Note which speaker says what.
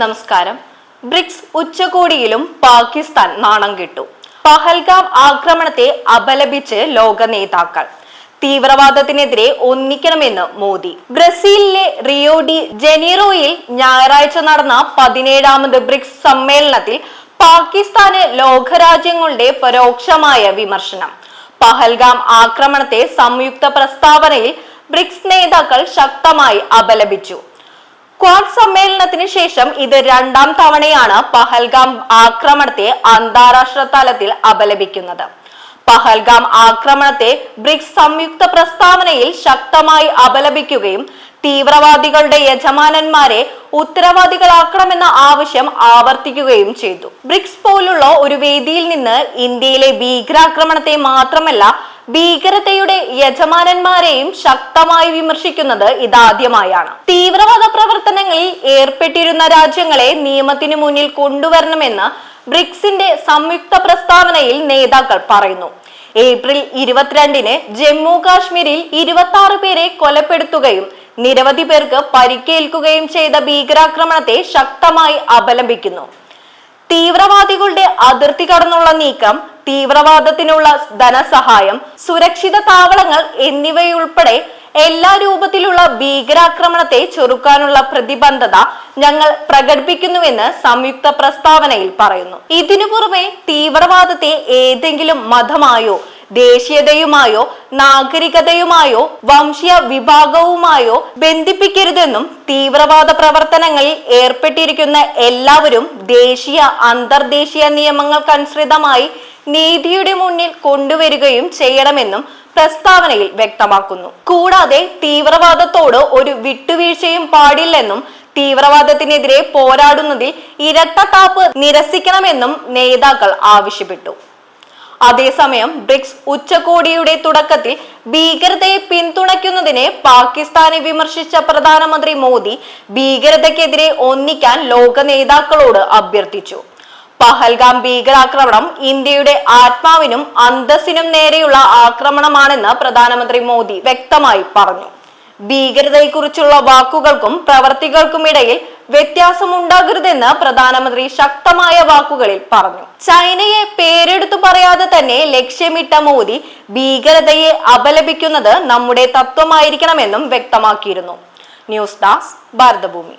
Speaker 1: നമസ്കാരം. ബ്രിക്സ് ഉച്ചകോടിയിലും പാകിസ്ഥാൻ നാണം കിട്ടു. പഹൽഗാം ആക്രമണത്തെ അപലപിച്ച് ലോക നേതാക്കൾ. തീവ്രവാദത്തിനെതിരെ ഒന്നിക്കണമെന്ന് മോദി. ബ്രസീലിലെ റിയോ ഡി ജനീറോയിൽ ഞായറാഴ്ച നടന്ന പതിനേഴാമത് ബ്രിക്സ് സമ്മേളനത്തിൽ പാകിസ്ഥാന് ലോകരാജ്യങ്ങളുടെ പരോക്ഷമായ വിമർശനം. പഹൽഗാം ആക്രമണത്തെ സംയുക്ത പ്രസ്താവനയിൽ ബ്രിക്സ് നേതാക്കൾ ശക്തമായി അപലപിച്ചു. ക്വാഡ് സമ്മേളനത്തിന് ശേഷം ഇത് രണ്ടാം തവണയാണ് പഹൽഗാം ആക്രമണത്തെ അന്താരാഷ്ട്ര തലത്തിൽ അപലപിക്കുന്നത്. പഹൽഗാം ആക്രമണത്തെ ബ്രിക്സ് സംയുക്ത പ്രസ്താവനയിൽ ശക്തമായി അപലപിക്കുകയും തീവ്രവാദികളുടെ യജമാനന്മാരെ ഉത്തരവാദികളാക്കണമെന്ന ആവശ്യം ആവർത്തിക്കുകയും ചെയ്തു. ബ്രിക്സ് പോലുള്ള ഒരു വേദിയിൽ നിന്ന് ഇന്ത്യയിലെ ഭീകരാക്രമണത്തെ മാത്രമല്ല ഭീകരതയുടെ യജമാനന്മാരെയും ശക്തമായി വിമർശിക്കുന്നത് ഇതാദ്യമായാണ്. തീവ്രവാദ പ്രവർത്തനങ്ങളിൽ ഏർപ്പെട്ടിരുന്ന രാജ്യങ്ങളെ നിയമത്തിനു മുന്നിൽ കൊണ്ടുവരണമെന്ന് ബ്രിക്സിന്റെ സംയുക്ത പ്രസ്താവനയിൽ നേതാക്കൾ പറയുന്നു. ഏപ്രിൽ ഇരുപത്തിരണ്ടിന് ജമ്മു കാശ്മീരിൽ ഇരുപത്തി ആറ് പേരെ കൊലപ്പെടുത്തുകയും നിരവധി പേർക്ക് പരിക്കേൽക്കുകയും ചെയ്ത ഭീകരാക്രമണത്തെ ശക്തമായി അപലപിക്കുന്നു തീവ്രവാദികളുടെ അതിർത്തി കടന്നുള്ള നീക്കം തീവ്രവാദത്തിനുള്ള ധനസഹായം സുരക്ഷിത താവളങ്ങൾ എന്നിവയുൾപ്പെടെ എല്ലാ രൂപത്തിലുള്ള ഭീകരാക്രമണത്തെ ചെറുക്കാനുള്ള പ്രതിബദ്ധത ഞങ്ങൾ പ്രകടിപ്പിക്കുന്നുവെന്ന് സംയുക്ത പ്രസ്താവനയിൽ പറയുന്നു. ഇതിനു പുറമെ തീവ്രവാദത്തെ ഏതെങ്കിലും മതമായോ ദേശീയതയുമായോ നാഗരികതയുമായോ വംശീയ വിഭാഗവുമായോ ബന്ധിപ്പിക്കരുതെന്നും തീവ്രവാദ പ്രവർത്തനങ്ങളിൽ ഏർപ്പെട്ടിരിക്കുന്ന എല്ലാവരും ദേശീയ അന്തർദേശീയ നിയമങ്ങൾക്കനുസൃതമായി നീതിയുടെ മുന്നിൽ കൊണ്ടുവരികയും ചെയ്യണമെന്നും പ്രസ്താവനയിൽ വ്യക്തമാക്കുന്നു. കൂടാതെ തീവ്രവാദത്തോട് ഒരു വിട്ടുവീഴ്ചയും പാടില്ലെന്നും തീവ്രവാദത്തിനെതിരെ പോരാടുന്നതിൽ ഇരട്ടത്താപ്പ് നിരസിക്കണമെന്നും നേതാക്കൾ ആവശ്യപ്പെട്ടു. അതേസമയം ബ്രിക്സ് ഉച്ചകോടിയുടെ തുടക്കത്തിൽ ഭീകരതയെ പിന്തുണയ്ക്കുന്നതിനെ പാകിസ്ഥാനെ വിമർശിച്ച പ്രധാനമന്ത്രി മോദി ഭീകരതയ്ക്കെതിരെ ഒന്നിക്കാൻ ലോക നേതാക്കളോട് അഭ്യർത്ഥിച്ചു. പഹൽഗാം ഭീകരാക്രമണം ഇന്ത്യയുടെ ആത്മാവിനും അന്തസ്സിനും നേരെയുള്ള ആക്രമണമാണെന്ന് പ്രധാനമന്ത്രി മോദി വ്യക്തമായി പറഞ്ഞു. ഭീകരതയെക്കുറിച്ചുള്ള വാക്കുകൾക്കും പ്രവർത്തികൾക്കും ഇടയിൽ വ്യത്യാസമുണ്ടാകരുതെന്ന് പ്രധാനമന്ത്രി ശക്തമായ വാക്കുകളിൽ പറഞ്ഞു. ചൈനയെ പേരെടുത്തു പറയാതെ തന്നെ ലക്ഷ്യമിട്ട മോദി ഭീകരതയെ അപലപിക്കുന്നത് നമ്മുടെ തത്വമായിരിക്കണമെന്നും വ്യക്തമാക്കിയിരുന്നു. News desk Bharathabhoomi.